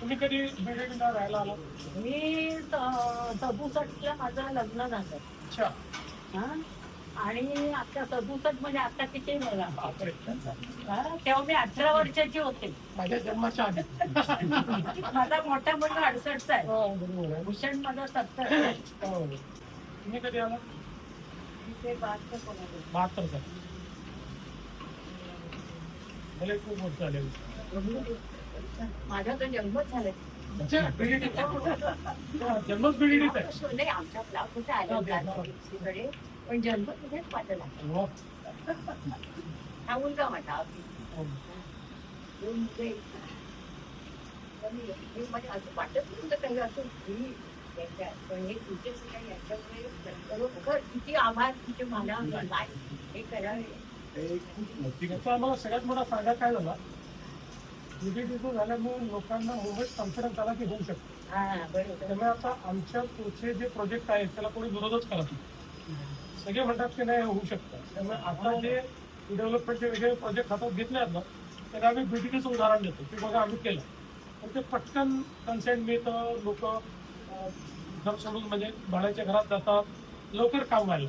तुम्ही कधी बीडीडीला राहायला आला मी सदुसष्टला माझं लग्न झालं. अच्छा. हा? आणि आता सदुसष्ट म्हणजे आता किती मला? बापरे. हा, तेव्हा मी अठरा वर्षाची होते. माझ्या जन्माच्या आधी. माझा मोठा मुलगा अडसष्टचा आहे. हो, बरोबर आहे. भूषण माझा सत्तर. हो. तुम्ही कधी आला ते बहात्तर चा भले खूप मोठं झाले माझा तर जन्मच नाही आमचा आला पण जन्म हो. मुलगा माझा. दोन मुले पण असं वाटत नव्हतं काही असं ही याच्या- पण हे तुझे काही याच्यामुळे खरोखर किती आभार तुझे मला हे करावे. आम्हाला सगळ्यात मोठा फायदा काय झाला? बीडीडीचं झाल्यामुळे लोकांना मुंबईत कॉन्फिडन्स आला की होऊ शकतो. हा त्यामुळे आता आमच्या पुढचे जे प्रोजेक्ट आहेत त्याला कोणी विरोधच करत नाही. सगळे म्हणतात की नाही होऊ शकतं. त्यामुळे आता जे डेव्हलपमेंटचे वेगळे प्रोजेक्ट हातात घेतले आहेत ना त्याला आम्ही बीटीडीचं उदाहरण देतो. की बघा आम्ही केलं. पण ते पटकन कन्सेंट मिळतं लोक घर सोडून म्हणजे भाड्याच्या घरात जातात लवकर काम व्हायला